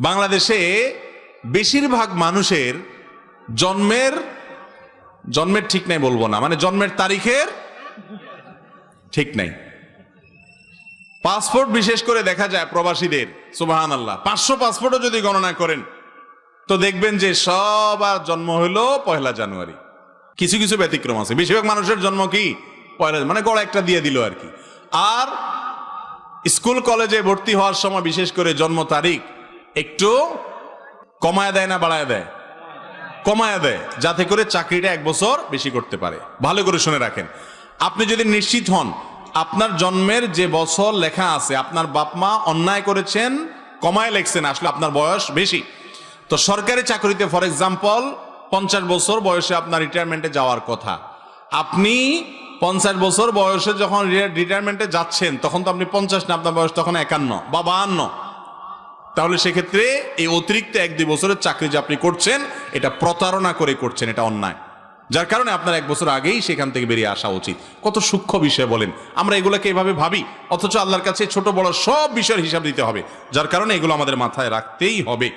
বাংলাদেশে বেশিরভাগ মানুষের জন্মের জন্মের ঠিক নাই বলব না মানে জন্মের তারিখের ঠিক নাই। পাসপোর্ট বিশেষ করে দেখা যায় প্রবাসীদের সুবাহান আল্লাহ পাঁচশো পাসপোর্টও যদি গণনা করেন, তো দেখবেন যে সবার জন্ম হলো পয়লা জানুয়ারি। কিছু কিছু ব্যতিক্রম আছে। বেশিরভাগ মানুষের জন্ম কি? পয়লা মানে গড় একটা দিয়ে দিল আর কি। আর স্কুল কলেজে ভর্তি হওয়ার সময় বিশেষ করে জন্ম তারিখ একটু কমায় দেয় না বাড়ায় দেয়? কমায় দেয়, যাতে করে চাকরিটা এক বছর বেশি করতে পারে। ভালো করে শুনে রাখেন। আপনি যদি নিশ্চিত হন, আপনার জন্মের যে বছর লেখা আছে, আপনার বাপ মা অন্যায় করেছেন, কমায় লেখছেন, আসলে আপনার বয়স বেশি। তো সরকারি চাকরিতে, ফর এক্সাম্পল পঞ্চাশ বছর বয়সে আপনার রিটায়ারমেন্টে যাওয়ার কথা। আপনি পঞ্চাশ বছর বয়সে যখন রিটায়ারমেন্টে যাচ্ছেন, তখন তো আপনি পঞ্চাশ না, আপনার বয়স তখন একান্ন বা বাহান্ন তাহলে সেক্ষেত্রে এই অতিরিক্ত এক দুই বছরের চাকরি যে আপনি করছেন, এটা প্রতারণা করে করছেন, এটা অন্যায়। যার কারণে আপনার এক বছর আগেই সেখান থেকে বেরিয়ে আসা উচিত। কত সূক্ষ্ম বিষয় বলেন। আমরা এগুলোকে এভাবে ভাবি, অথচ আল্লাহর কাছে ছোট বড় সব বিষয়ের হিসাব দিতে হবে, যার কারণে এগুলো আমাদের মাথায় রাখতেই হবে।